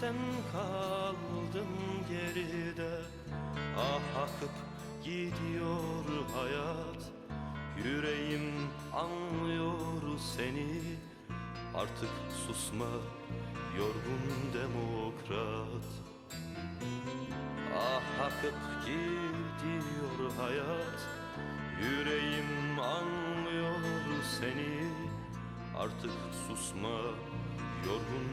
sen kaldın geride. Ah akıp gidiyor hayat. Yüreğim anlıyor seni. Artık susma yorgun demokrat. Ah akıp gidiyor hayat. Yüreğim anlıyor seni. Artık susma yorgun